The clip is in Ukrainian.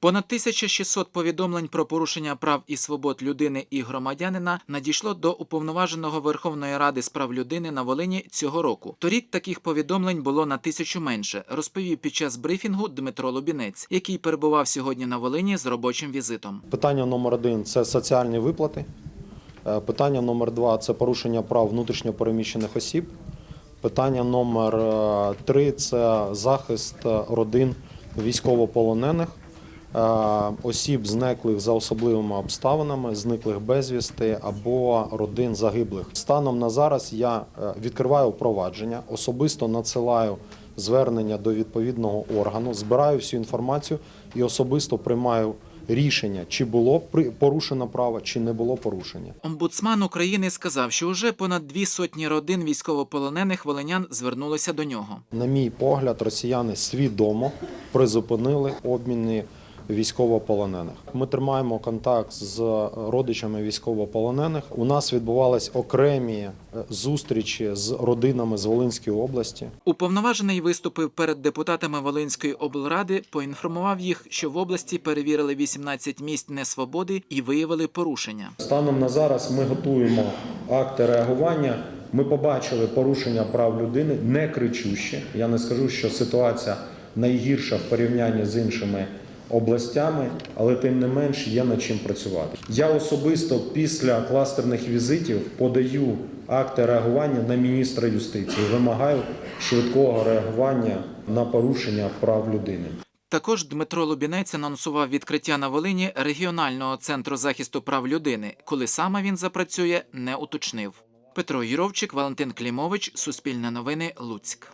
Понад 1600 повідомлень про порушення прав і свобод людини і громадянина надійшло до уповноваженого Верховної Ради з прав людини на Волині цього року. Торік таких повідомлень було на тисячу менше, розповів під час брифінгу Дмитро Лубінець, який перебував сьогодні на Волині з робочим візитом. Питання номер один це соціальні виплати. Е, Питання номер два це порушення прав внутрішньопереміщених осіб. Питання номер е, три це захист е, родин військовополонених, осіб, зниклих за особливими обставинами, зниклих безвісти або родин загиблих. Станом на зараз я е, відкриваю провадження, особисто надсилаю звернення до відповідного органу, збираю всю інформацію і особисто приймаю рішення, чи було порушено право, чи не було порушення. Омбудсман України сказав, що уже понад дві сотні родин військовополонених волинян звернулося до нього. На мій погляд, росіяни свідомо призупинили обміни військовополонених. Ми тримаємо контакт з родичами військовополонених. У нас відбувались окремі е, зустрічі з родинами з Волинської області. Уповноважений виступив перед депутатами Волинської облради, поінформував їх, що в області перевірили 18 місць несвободи і виявили порушення. Станом на зараз ми готуємо акти реагування. Ми побачили порушення прав людини не кричуще. Я не скажу, що ситуація найгірша в порівнянні з іншими областями, але тим не менш є над чим працювати. Я особисто після кластерних візитів подаю акти реагування на міністра юстиції. Вимагаю швидкого реагування на порушення прав людини. Також Дмитро Лубінець анонсував відкриття на Волині регіонального центру захисту прав людини. Коли саме він запрацює, не уточнив. Петро Юровчик, Валентин Клімович, Суспільне новини, Луцьк.